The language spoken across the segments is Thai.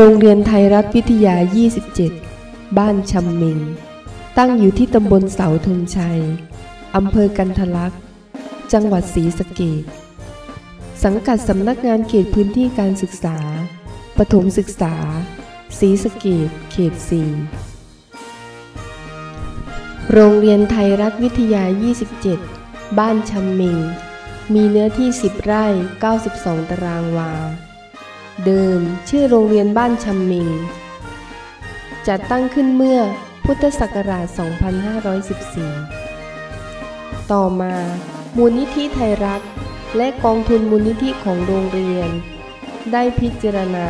โรงเรียนไทยรัฐวิทยา 27 บ้านชำมิง ตั้งอยู่ที่ตำบลเสาธงชัย อำเภอกันทลักษ์ จังหวัดศรีสะเกษสังกัดสำนักงานเขตพื้นที่การศึกษา ปฐมศึกษา ศรีสะเกษเขตสีโรงเรียนไทยรัฐวิทยา 27 บ้านชำมิง มีเนื้อที่ 10 ไร่ 92 ตารางวา เดิมชื่อโรงเรียนบ้านชำมิง จัดตั้งขึ้นเมื่อพุทธศักราช 2514 ต่อมามูลนิธิไทยรัฐ และกองทุนมูลนิธิของโรงเรียน ได้พิจารณา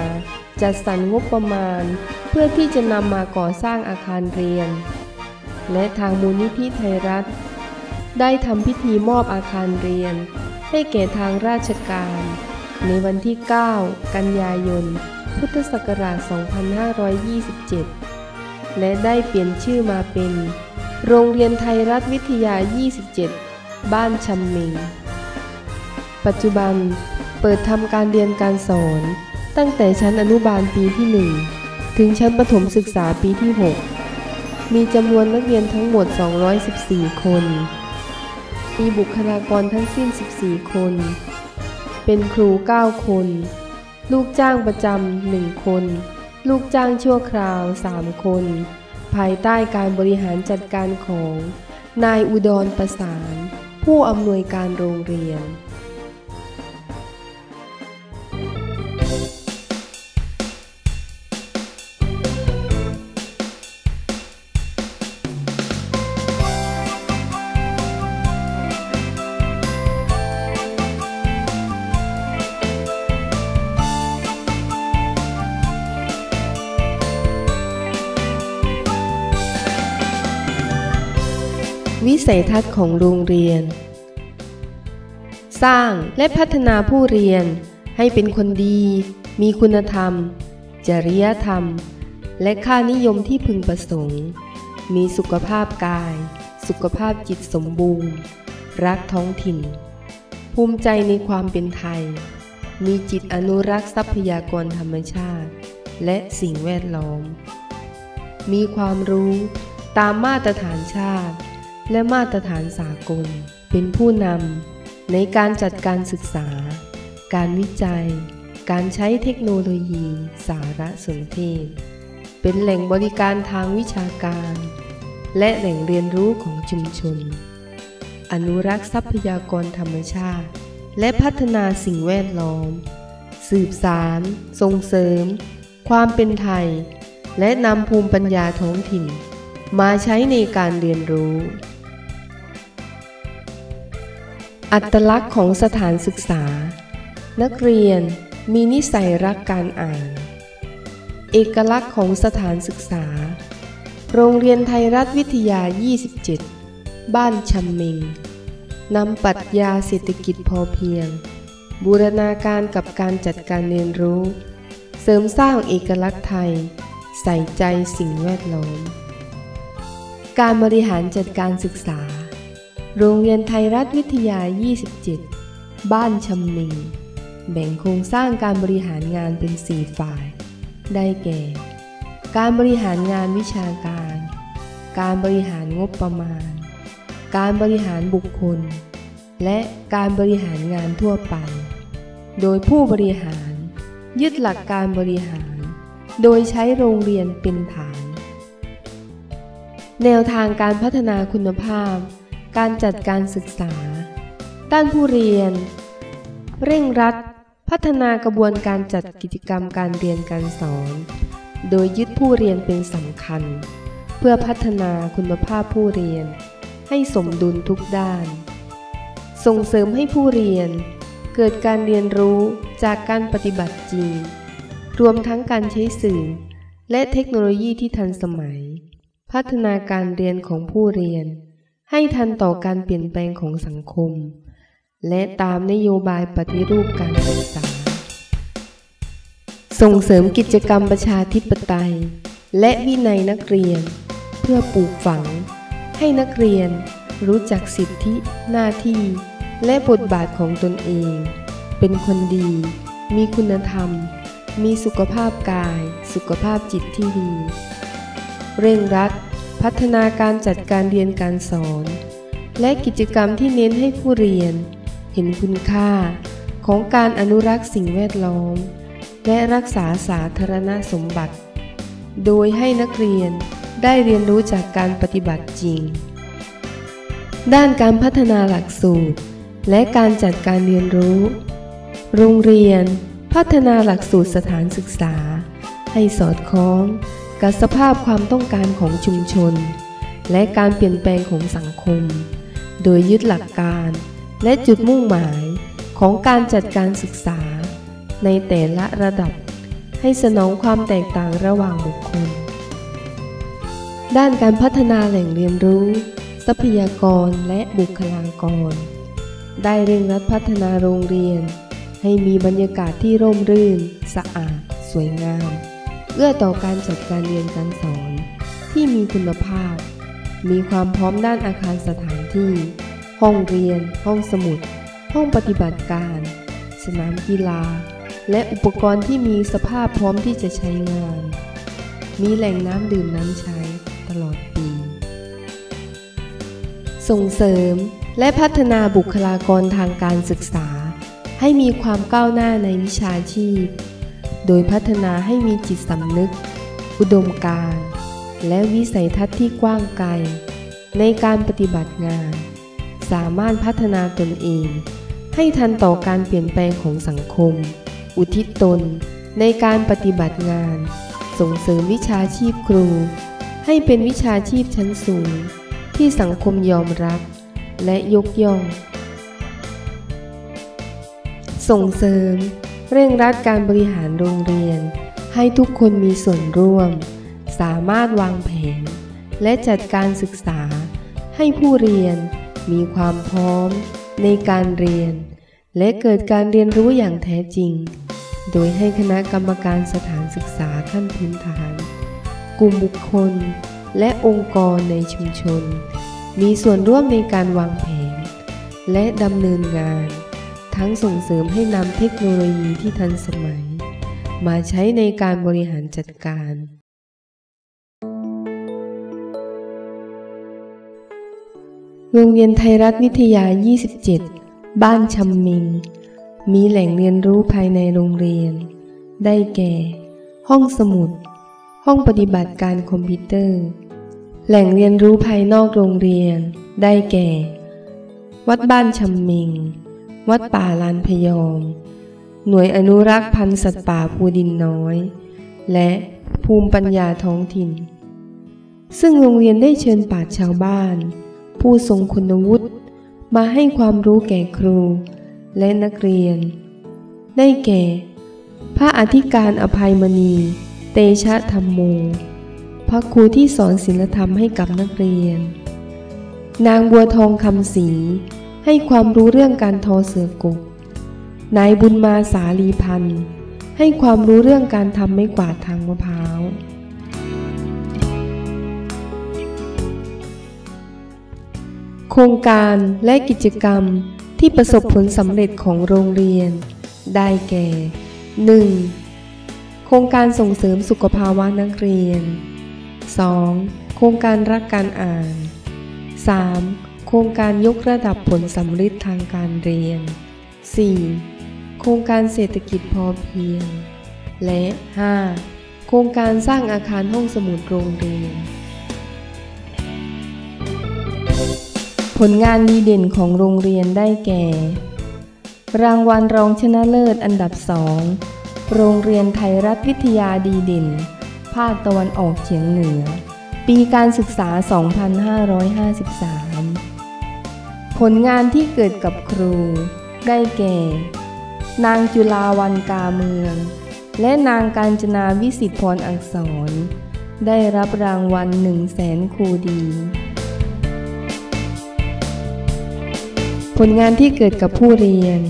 จัดสรรงบประมาณ เพื่อที่จะนำมาก่อสร้างอาคารเรียน และทางมูลนิธิไทยรัฐ ได้ทำพิธีมอบอาคารเรียน ให้แก่ทางราชการ ในวันที่ 9 กันยายน พุทธศักราช 2527 และได้เปลี่ยนชื่อมาเป็น โรงเรียนไทยรัฐวิทยา 27 บ้านชำเมิงปัจจุบันเปิดทำการเรียนการสอน ตั้งแต่ชั้นอนุบาลปีที่ 1 ถึงชั้นประถมศึกษาปีที่ 6 มีจำนวนนักเรียนทั้งหมด 214 คน มีบุคลากรทั้งสิ้น 14 คน เป็นครู 9 คน ลูกจ้างประจำหนึ่งคน ลูกจ้างชั่วคราว 3 คน ภายใต้การบริหารจัดการของ นายอุดรประสาน ผู้อำนวยการโรงเรียน วิสัยทัศน์ของโรงเรียน สร้างและพัฒนาผู้เรียนให้เป็นคนดี มีคุณธรรม จริยธรรม และค่านิยมที่พึงประสงค์ มีสุขภาพกาย สุขภาพจิตสมบูรณ์ รักท้องถิ่น ภูมิใจในความเป็นไทย มีจิตอนุรักษ์ทรัพยากรธรรมชาติ และสิ่งแวดล้อม มีความรู้ตามมาตรฐานชาติ และมาตรฐานสากล เป็นผู้นำในการจัดการศึกษา การวิจัย การใช้เทคโนโลยี สารสนเทศ เป็นแหล่งบริการทางวิชาการ และแหล่งเรียนรู้ของชุมชน อนุรักษ์ทรัพยากรธรรมชาติ และพัฒนาสิ่งแวดล้อม สืบสาร ส่งเสริม ความเป็นไทย และนำภูมิปัญญาท้องถิ่น มาใช้ในการเรียนรู้ อัตลักษณ์ของสถานศึกษา นักเรียนมีนิสัยรักการอ่าน เอกลักษณ์ของสถานศึกษา โรงเรียนไทยรัฐวิทยา 27 บ้านชำมิงนำปรัชญาเศรษฐกิจพอเพียง บูรณาการกับการจัดการเรียนรู้ เสริมสร้างเอกลักษณ์ไทย ใส่ใจสิ่งแวดล้อม การบริหารจัดการศึกษา โรงเรียนไทยรัฐวิทยา 27 บ้านชำนิง แบ่งโครงสร้างการบริหารงานเป็น 4 ฝ่าย ได้แก่ การบริหารงานวิชาการ การบริหารงบประมาณ การบริหารบุคคล และการบริหารงานทั่วไป โดยผู้บริหาร ยึดหลักการบริหาร โดยใช้โรงเรียนเป็นฐาน แนวทางการพัฒนาคุณภาพ การจัดการศึกษา ด้านผู้เรียน เร่งรัด พัฒนากระบวนการจัดกิจกรรมการเรียนการสอน โดยยึดผู้เรียนเป็นสำคัญ เพื่อพัฒนาคุณภาพผู้เรียน ให้สมดุลทุกด้าน ส่งเสริมให้ผู้เรียน เกิดการเรียนรู้จากการปฏิบัติจริง รวมทั้งการใช้สื่อ และเทคโนโลยีที่ทันสมัย พัฒนาการเรียนของผู้เรียน ให้ทันต่อการเปลี่ยนแปลงของสังคม และตามนโยบายปฏิรูปการศึกษา ส่งเสริมกิจกรรมประชาธิปไตย และวินัยนักเรียน เพื่อปลูกฝัง ให้นักเรียนรู้จักสิทธิหน้าที่ และบทบาทของตนเอง เป็นคนดี มีคุณธรรม มีสุขภาพกาย สุขภาพจิตที่ดี เร่งรัด พัฒนาการจัดการเรียนการสอน และกิจกรรมที่เน้นให้ผู้เรียน เห็นคุณค่าของการอนุรักษ์สิ่งแวดล้อม และรักษาสาธารณสมบัติ โดยให้นักเรียนได้เรียนรู้จากการปฏิบัติจริง ด้านการพัฒนาหลักสูตร และการจัดการเรียนรู้ โรงเรียนพัฒนาหลักสูตรสถานศึกษา ให้สอดคล้อง กับสภาพความต้องการของชุมชน และการเปลี่ยนแปลงของสังคม โดยยึดหลักการและจุดมุ่งหมายของการจัดการศึกษา ในแต่ละระดับ ให้สนองความแตกต่างระหว่างบุคคล ด้านการพัฒนาแหล่งเรียนรู้ ทรัพยากรและบุคลากร ได้เร่งรัดพัฒนาโรงเรียน ให้มีบรรยากาศที่ร่มรื่น สะอาด สวยงาม เอื้อต่อการจัดการเรียนการสอน ที่มีคุณภาพ มีความพร้อมด้านอาคารสถานที่ ห้องเรียน ห้องสมุด ห้องปฏิบัติการ สนามกีฬา และอุปกรณ์ที่มีสภาพพร้อมที่จะใช้งาน มีแหล่งน้ำดื่มน้ำใช้ตลอดปี ส่งเสริมและพัฒนาบุคลากรทางการศึกษา ให้มีความก้าวหน้าในวิชาชีพ โดยพัฒนาให้มีจิตสำนึก อุดมการณ์และวิสัยทัศน์ที่กว้างไกล ในการปฏิบัติงาน สามารถพัฒนาตนเอง ให้ทันต่อการเปลี่ยนแปลงของสังคม อุทิศตนในการปฏิบัติงาน ส่งเสริมวิชาชีพครู ให้เป็นวิชาชีพชั้นสูง ที่สังคมยอมรับ และยกย่อง ส่งเสริม เร่งรัดการบริหารโรงเรียน ให้ทุกคนมีส่วนร่วม สามารถวางแผน และจัดการศึกษา ให้ผู้เรียนมีความพร้อมในการเรียน และเกิดการเรียนรู้อย่างแท้จริง โดยให้คณะกรรมการสถานศึกษาขั้นพื้นฐาน กลุ่มบุคคล และองค์กรในชุมชน มีส่วนร่วมในการวางแผน และดำเนินงาน ทั้งส่งเสริมให้นำเทคโนโลยีที่ทันสมัย มาใช้ในการบริหารจัดการ โรงเรียนไทยรัฐวิทยา 27 บ้านชำมิง มีแหล่งเรียนรู้ภายในโรงเรียน ได้แก่ ห้องสมุด ห้องปฏิบัติการคอมพิวเตอร์ แหล่งเรียนรู้ภายนอกโรงเรียน ได้แก่ วัดบ้านชำมิง วัดป่าลานพยอม หน่วยอนุรักษ์พันธุ์สัตว์ป่าภูดินน้อย และภูมิปัญญาท้องถิ่น ซึ่งโรงเรียนได้เชิญปราชญ์ชาวบ้าน ผู้ทรงคุณวุฒิมาให้ความรู้แก่ครูและนักเรียน ได้แก่ พระอธิการอภัยมณี เตชะธรรมโม พระครูที่สอนศิลธรรมให้กับนักเรียน นางบัวทองคำศรี ให้ความรู้เรื่องการทอเสือกก นายบุญมาสาลีพันธ์ให้ความรู้เรื่องการทำไม้กวาดทางมะพร้าว โครงการและกิจกรรมที่ประสบผลสำเร็จของโรงเรียน ได้แก่ 1. โครงการส่งเสริมสุขภาวะนักเรียน 2. โครงการรักการอ่าน 3. โครงการยกระดับผลสำลิดทางการเรียน 4. โครงการเศรษฐกิจพอเพียง และ 5. โครงการสร้างอาคารห้องสมุดโรงเรียน ผลงานดีเด่นของโรงเรียนได้แก่ รางวัลรองชนะเลิศอันดับสองโรงเรียนไทยรัฐวิทยาดีเด่น ภาคตะวันออกเฉียงเหนือ ปีการศึกษา 2553 ผลงานที่เกิดกับครู ได้แก่ นางจุลาวันกาเมือง และนางการจนาวิสิทธพรอักษร ได้รับรางวัลหนึ่งแสนครูดี ผลงานที่เกิดกับผู้เรียน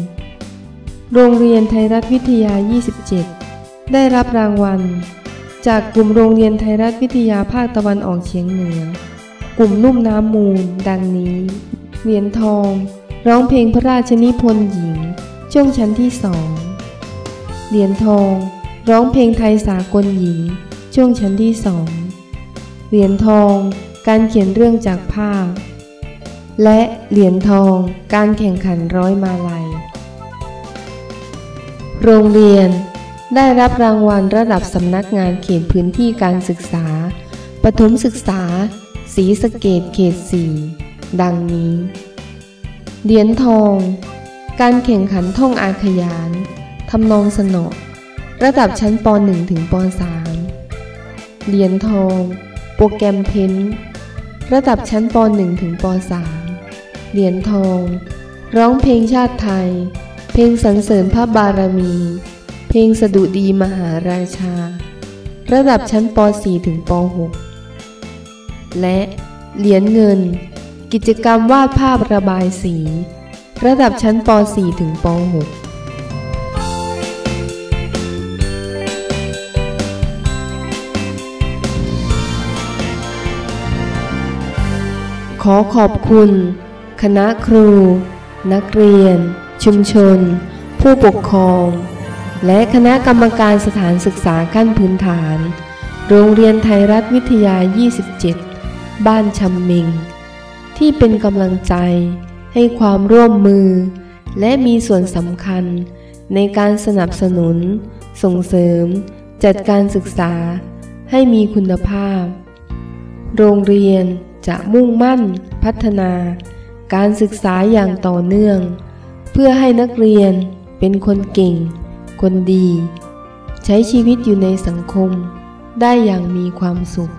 โรงเรียนไทยรัฐวิทยา 27 ได้รับรางวัล จากกลุ่มโรงเรียนไทยรัฐวิทยาภาคตะวันออกเฉียงเหนือ กลุ่มนุ่มน้ำมูล ดังนี้ เหรียญทอง ร้องเพลงพระราชนิพนธ์หญิง ช่วงชั้นที่สองเหรียญทอง ร้องเพลงไทยสากลหญิง ช่วงชั้นที่สองเหรียญทอง การเขียนเรื่องจากภาพ และเหรียญทอง การแข่งขันร้อยมาลัย โรงเรียนได้รับรางวัลระดับสำนักงานเขตพื้นที่การศึกษา ปฐมศึกษา ศรีสะเกดเขตสี่ ดังนี้ เหรียญทอง การแข่งขันท่องอาขยานทำนองสนอระดับชั้นป .1 ถึงป .3 เหรียญทอง โปรแกรมเพ้นระดับชั้นป .1 ถึงป .3 เหรียญทอง ร้องเพลงชาติไทย เพลงสรรเสริญพระบารมี เพลงสดุดีมหาราชา ระดับชั้นป .4 ถึงป .6 และเหรียญเงิน กิจกรรมวาดภาพระบายสี ระดับชั้นป .4 ถึงป .6 ขอขอบคุณ คณะครู นักเรียน ชุมชน ผู้ปกครอง และคณะกรรมการสถานศึกษาขั้นพื้นฐาน โรงเรียนไทยรัฐวิทยา 27 บ้านชำเมง ที่เป็นกำลังใจ ให้ความร่วมมือ และมีส่วนสำคัญ ในการสนับสนุน ส่งเสริม จัดการศึกษา ให้มีคุณภาพ โรงเรียนจะมุ่งมั่น พัฒนา การศึกษาอย่างต่อเนื่อง เพื่อให้นักเรียนเป็นคนเก่ง คนดี ใช้ชีวิตอยู่ในสังคม ได้อย่างมีความสุข